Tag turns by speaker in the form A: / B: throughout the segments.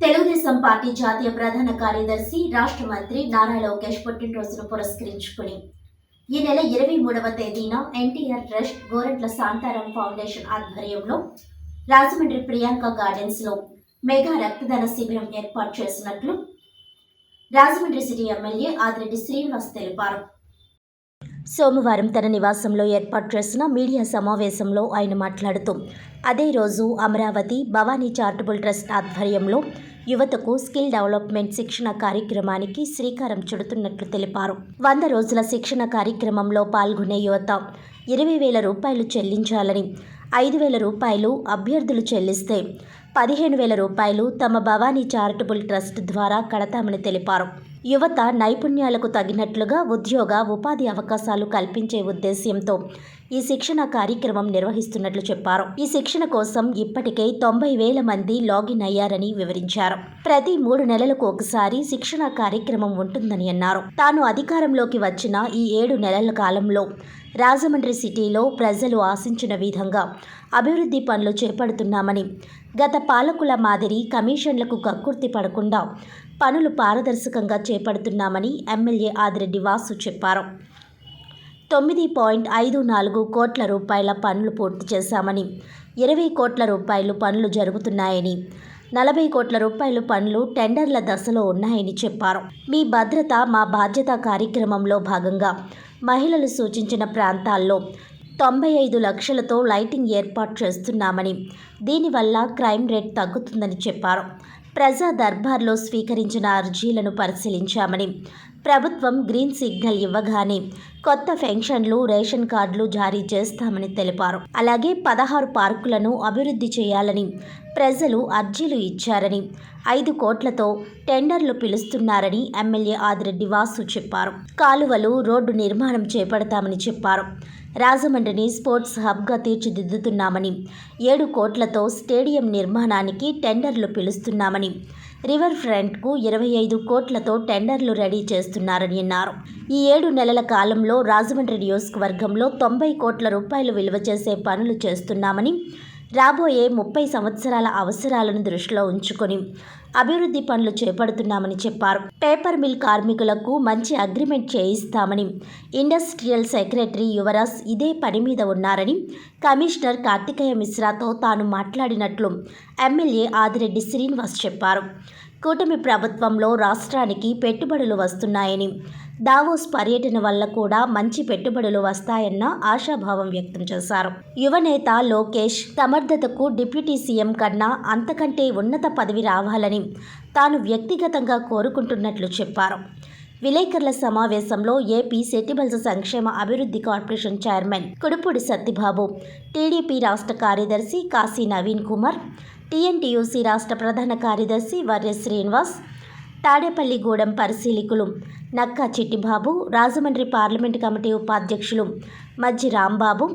A: Telugu Desam party జాతీయ ప్రధాన కార్యదర్శి రాష్ట్ర మంత్రి నారా లోకేష్ పుట్టినరోజును పురస్కరించుకుని. ఈ నెల ఇరవై మూడవ తేదీన ఎన్టీఆర్ ట్రస్ట్ గోరంట్ల శాంతారాం ఫౌండేషన్ ఆధ్వర్యంలో రాజమండ్రి ప్రియాంక గార్డెన్స్లో మెగా రక్తదాన శిబిరం ఏర్పాటు చేసినట్లు రాజమండ్రి సిటీ ఎమ్మెల్యే ఆదిరెడ్డి శ్రీనివాస్ తెలిపారు. సోమవారం తన నివాసంలో ఏర్పాటు చేసిన మీడియా సమావేశంలో ఆయన మాట్లాడుతూ అదే రోజు అమరావతి భవానీ చారిటబుల్ ట్రస్ట్ ఆధ్వర్యంలో యువతకు స్కిల్ డెవలప్మెంట్ శిక్షణ కార్యక్రమానికి శ్రీకారం చుడుతున్నట్లు తెలిపారు. వంద రోజుల శిక్షణ కార్యక్రమంలో పాల్గొనే యువత ఇరవై వేల రూపాయలు చెల్లించాలని ఐదు వేల రూపాయలు అభ్యర్థులు చెల్లిస్తే పదిహేను వేల రూపాయలు తమ భవానీ చారిటబుల్ ట్రస్ట్ ద్వారా కడతామని తెలిపారు. యువత నైపుణ్యాలకు తగినట్లుగా ఉద్యోగ ఉపాధి అవకాశాలు కల్పించే ఉద్దేశ్యంతో ఈ శిక్షణ కార్యక్రమం నిర్వహిస్తున్నట్లు చెప్పారు. ఈ శిక్షణ కోసం ఇప్పటికే తొంభై వేల మంది లాగిన్ అయ్యారని వివరించారు. ప్రతి మూడు నెలలకు ఒకసారి శిక్షణ కార్యక్రమం ఉంటుందని అన్నారు. తాను అధికారంలోకి వచ్చిన ఈ ఏడు నెలల కాలంలో రాజమండ్రి సిటీలో ప్రజలు ఆశించిన విధంగా అభివృద్ధి పనులు చేపడుతున్నామని గత పాలకుల మాదిరి కమిషన్లకు కక్కుర్తి పడకుండా పనులు పారదర్శకంగా చేపడుతున్నామని ఎమ్మెల్యే ఆదిరెడ్డి వాసు చెప్పారు. తొమ్మిది పాయింట్ ఐదు నాలుగు కోట్ల రూపాయల పనులు పూర్తి చేశామని ఇరవై కోట్ల రూపాయలు పనులు జరుగుతున్నాయని నలభై కోట్ల రూపాయలు పనులు టెండర్ల దశలో ఉన్నాయని చెప్పారు. మీ భద్రత మా బాధ్యత కార్యక్రమంలో భాగంగా మహిళలు సూచించిన ప్రాంతాల్లో తొంభై ఐదు లక్షలతో లైటింగ్ ఏర్పాటు చేస్తున్నామని దీనివల్ల క్రైమ్ రేట్ తగ్గుతుందని చెప్పారు. ప్రజా దర్బార్లో స్వీకరించిన అర్జీలను పరిశీలించామని ప్రభుత్వం గ్రీన్ సిగ్నల్ ఇవ్వగానే కొత్త పెన్షన్లు రేషన్ కార్డులు జారీ చేస్తామని తెలిపారు. అలాగే పదహారు పార్కులను అభివృద్ధి చేయాలని ప్రజలు అర్జీలు ఇచ్చారని ఐదు కోట్లతో టెండర్లు పిలుస్తున్నారని ఎమ్మెల్యే ఆదిరెడ్డి వాసు చెప్పారు. కాలువలు రోడ్డు నిర్మాణం చేపడతామని చెప్పారు. రాజమండ్రిని స్పోర్ట్స్ హబ్గా తీర్చిదిద్దుతున్నామని ఏడు కోట్లతో స్టేడియం నిర్మాణానికి టెండర్లు పిలుస్తున్నామని రివర్ ఫ్రంట్కు ఇరవై ఐదు కోట్లతో టెండర్లు రెడీ చేస్తున్నారని అన్నారు. ఈ ఏడు నెలల కాలంలో రాజమండ్రి నియోజకవర్గంలో తొంభై కోట్ల రూపాయలు విలువ చేసే పనులు చేస్తున్నామని రాబోయే ముప్పై సంవత్సరాల అవసరాలను దృష్టిలో ఉంచుకొని అభివృద్ధి పనులు చేపడుతున్నామని చెప్పారు. పేపర్ మిల్ కార్మికులకు మంచి అగ్రిమెంట్ చేయిస్తామని ఇండస్ట్రియల్ సెక్రటరీ యువరాజ్ ఇదే పని మీద ఉన్నారని కమిషనర్ కార్తికేయ మిశ్రాతో తాను మాట్లాడినట్లు ఎమ్మెల్యే ఆదిరెడ్డి శ్రీనివాస్ చెప్పారు. కూటమి ప్రభుత్వంలో రాష్ట్రానికి పెట్టుబడులు వస్తున్నాయని దావోస్ పర్యటన వల్ల కూడా మంచి పెట్టుబడులు వస్తాయన్న ఆశాభావం వ్యక్తం చేశారు. యువనేత లోకేష్ సమర్థతకు డిప్యూటీ సీఎం కన్నా అంతకంటే ఉన్నత పదవి రావాలని తాను వ్యక్తిగతంగా కోరుకుంటున్నట్లు చెప్పారు. విలేకరుల సమావేశంలో ఏపీ సెటిబల్స్ సంక్షేమ అభివృద్ధి corporation chairman Kudupudi Satyababu TDP రాష్ట్ర కార్యదర్శి కాశీ నవీన్ కుమార్ టీఎన్టీయూసీ రాష్ట్ర ప్రధాన కార్యదర్శి వర్య శ్రీనివాస్ తాడేపల్లిగూడెం పరిశీలికులు నక్కా చిట్టిబాబు రాజమండ్రి పార్లమెంటు కమిటీ ఉపాధ్యక్షులు మజ్జి రాంబాబు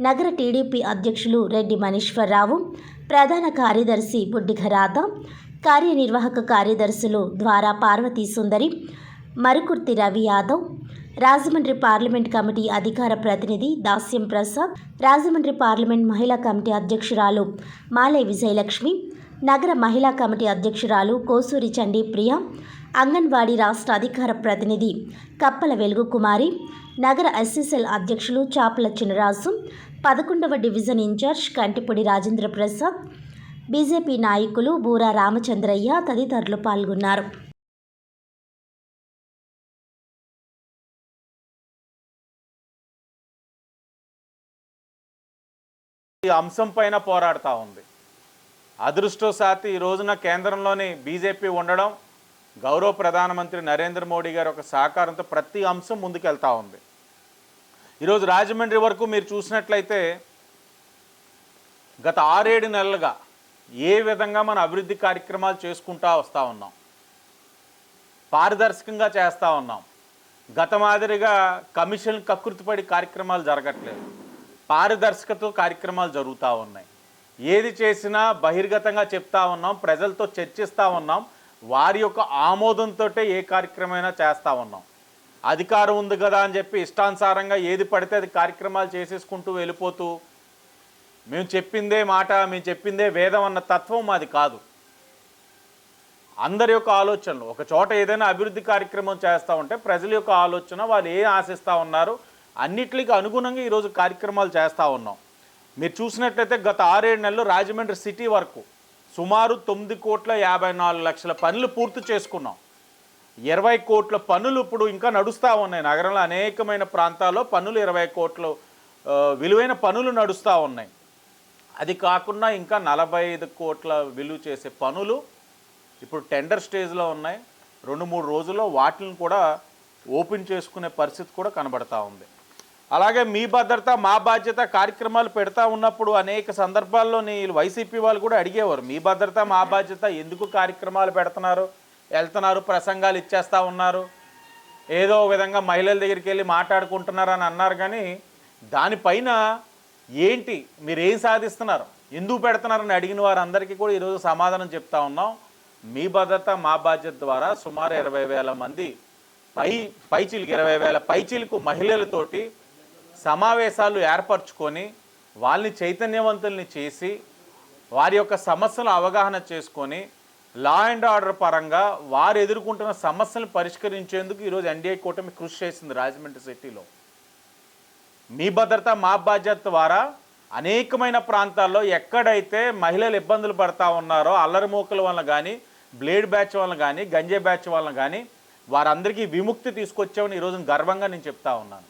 A: నగర టీడీపీ అధ్యక్షులు రెడ్డి మనీశ్వరరావు ప్రధాన కార్యదర్శి బుడ్డిఘరాత కార్యనిర్వాహక కార్యదర్శులు ద్వారా పార్వతీ సుందరి మరుకుర్తి రవి యాదవ్ రాజమండ్రి పార్లమెంట్ కమిటీ అధికార ప్రతినిధి దాస్యం ప్రసాద్ రాజమండ్రి పార్లమెంట్ మహిళా కమిటీ అధ్యక్షురాలు మాలే విజయలక్ష్మి నగర మహిళా కమిటీ అధ్యక్షురాలు కోసూరి చండీ ప్రియ అంగన్వాడీ రాష్ట్ర అధికార ప్రతినిధి కప్పల వెలుగు కుమారి నగర ఎస్ఎస్ఎల్ అధ్యక్షులు చాపల చినరాజు పదకొండవ division incharge Kantipodi Rajendra Prasad BJP నాయకులు బూరా రామచంద్రయ్య తదితరులు పాల్గొన్నారు.
B: ఈ అంశం పైన పోరాడుతూ ఉంది. అదృష్టోసాతి ఈ రోజున కేంద్రంలోని బీజేపీ ఉండడం గౌరవ ప్రధానమంత్రి నరేంద్ర మోడీ గారి ఒక సహకారంతో ప్రతి అంశం ముందుకెళ్తా ఉంది. ఈరోజు రాజమండ్రి వరకు మీరు చూసినట్లయితే గత ఆరేడు నెలలుగా ఏ విధంగా మన అభివృద్ధి కార్యక్రమాలు చేసుకుంటా వస్తూ ఉన్నాం. పారదర్శకంగా చేస్తూ ఉన్నాం. గత మాదిరిగా కమిషన్ కకృతిపడి కార్యక్రమాలు జరగట్లేదు. పారదర్శకతో కార్యక్రమాలు జరుగుతూ ఉన్నాయి. ఏది చేసినా బహిర్గతంగా చెప్తా ఉన్నాం ప్రజలతో చర్చిస్తూ ఉన్నాం వారి యొక్క ఆమోదంతో ఏ కార్యక్రమైనా చేస్తూ ఉన్నాం. అధికారం ఉంది కదా అని చెప్పి ఇష్టానుసారంగా ఏది పడితే అది కార్యక్రమాలు చేసేసుకుంటూ వెళ్ళిపోతూ మేము చెప్పిందే మాట మేము చెప్పిందే వేదం అన్న తత్వం మాది కాదు. అందరి యొక్క ఆలోచనలు ఒక చోట ఏదైనా అభివృద్ధి కార్యక్రమం చేస్తూ ఉంటే ప్రజల యొక్క ఆలోచన వాళ్ళు ఏం ఆశిస్తూ ఉన్నారు అన్నిటికీ అనుగుణంగా ఈరోజు కార్యక్రమాలు చేస్తూ ఉన్నాం. మీరు చూసినట్లయితే గత ఆరేడు నెలలు రాజమండ్రి సిటీ వరకు సుమారు తొమ్మిది కోట్ల యాభై నాలుగు లక్షల పనులు పూర్తి చేసుకున్నాం. ఇరవై కోట్ల పనులు ఇప్పుడు ఇంకా నడుస్తూ ఉన్నాయి. నగరంలో అనేకమైన ప్రాంతాల్లో పనులు ఇరవై కోట్లు విలువైన పనులు నడుస్తూ ఉన్నాయి. అది కాకుండా ఇంకా నలభై ఐదు కోట్ల విలువ చేసే పనులు ఇప్పుడు టెండర్ స్టేజ్లో ఉన్నాయి. రెండు మూడు రోజుల్లో వాటిని కూడా ఓపెన్ చేసుకునే పరిస్థితి కూడా కనబడతా ఉంది. అలాగే మీ భద్రత మా బాధ్యత కార్యక్రమాలు పెడతా ఉన్నప్పుడు అనేక సందర్భాల్లో నీ వైసీపీ వాళ్ళు కూడా అడిగేవారు మీ భద్రత మా బాధ్యత ఎందుకు కార్యక్రమాలు పెడుతున్నారు? వెళ్తున్నారు ప్రసంగాలు ఇచ్చేస్తూ ఉన్నారు. ఏదో విధంగా మహిళల దగ్గరికి వెళ్ళి మాట్లాడుకుంటున్నారని అన్నారు కానీ దానిపైన ఏంటి? మీరు ఏం సాధిస్తున్నారు? ఎందుకు పెడుతున్నారని అడిగిన వారందరికీ కూడా ఈరోజు సమాధానం చెప్తా ఉన్నాం. మీ భద్రత మా బాధ్యత ద్వారా సుమారు ఇరవై వేల మంది పై పైచీలకు ఇరవై వేల పైచీలకు మహిళలతోటి సమావేశాలు ఏర్పరచుకొని వాళ్ళని చైతన్యవంతుల్ని చేసి వారి యొక్క సమస్యలు అవగాహన చేసుకొని లా అండ్ ఆర్డర్ పరంగా వారు ఎదుర్కొంటున్న సమస్యలను పరిష్కరించేందుకు ఈరోజు ఎన్డీఏ కూటమి కృషి చేసింది రాజమండ్రి సిటీలో. మీ భద్రత మా బాధ్యత ద్వారా అనేకమైన ప్రాంతాల్లో ఎక్కడైతే మహిళలు ఇబ్బందులు పడతా ఉన్నారో అల్లరి మూకల వలన కానీ బ్లేడ్ బ్యాచ్ వలన కానీ గంజే బ్యాచ్ వలన కానీ వారందరికీ విముక్తి తీసుకొచ్చామని ఈరోజు గర్వంగా నేను చెప్తా ఉన్నాను.